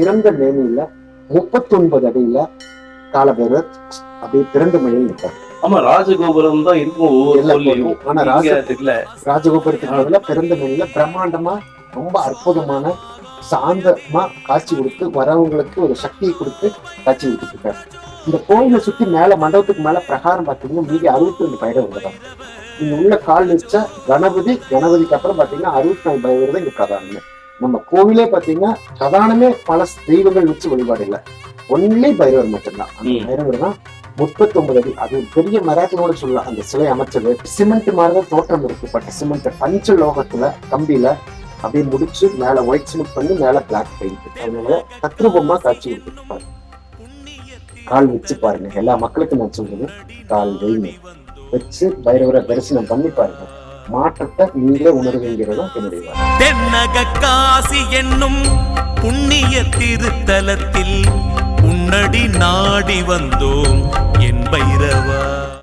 திறந்த மேனியில முப்பத்தி ஒன்பது அடியில காலபைரவர் அப்படியே திறந்த மழையில் இருப்பார் ஆமா ராஜகோபுரம் தான் இருக்கும். ஆனா ராஜ- ராஜகோபுரத்துக்கு பிறந்த மேனியில பிரம்மாண்டமா ரொம்ப அற்புதமான சாந்தமா காட்சி கொடுத்து வரவங்களுக்கு ஒரு சக்தியை கொடுத்து காட்சி கொடுத்துட்டு இருக்காரு. இந்த கோயிலை சுத்தி மேல மண்டபத்துக்கு மேல பிரகாரம் பாத்தீங்கன்னா மீதி அறுபத்தி ரெண்டு பயிரவங்க தான் இங்க உள்ள கால் வச்சா கணபதி கணபதிக்கு அப்புறம் பாத்தீங்கன்னா அறுபத்தி நாலு பயிரவர் தான் இங்க பிரதானமே. நம்ம கோவிலே பாத்தீங்கன்னா பிரதானமே பல தெய்வங்கள் வச்சு வழிபாடு இல்லை. ஒன்லி பைரவர் மட்டும்தான். அந்த. பைரவர் தான் முப்பத்தி ஒன்பது அடி. அது பெரிய மராட்டினோட சொல்லலாம். அந்த சிலை அமைச்சது. சிமெண்ட் மாதிரி தான் தோற்றம் இருக்கு பட் சிமெண்ட் பஞ்ச லோகத்துல கம்பியில அப்படியே முடிச்சு மேல ஒயிட் சிமெண்ட் பண்ணி மேல பிளாக் பெயிண்ட் அதனால தத்ரூபமா காட்சி கொடுத்துருப்பாரு. கால் வச்சு பாருங்க. எல்லா மக்களுக்கும் நான் சொல்றது கால் வைங்க வச்சு பைரவரை தரிசனம் பண்ணி பாருங்க. மாற்றத்தை நீங்களே உணர்வீங்கிறதும் என்னுடைய தென்னக காசி என்னும் புண்ணிய திருத்தலத்தில் உன்னடி நாடி வந்தோம்.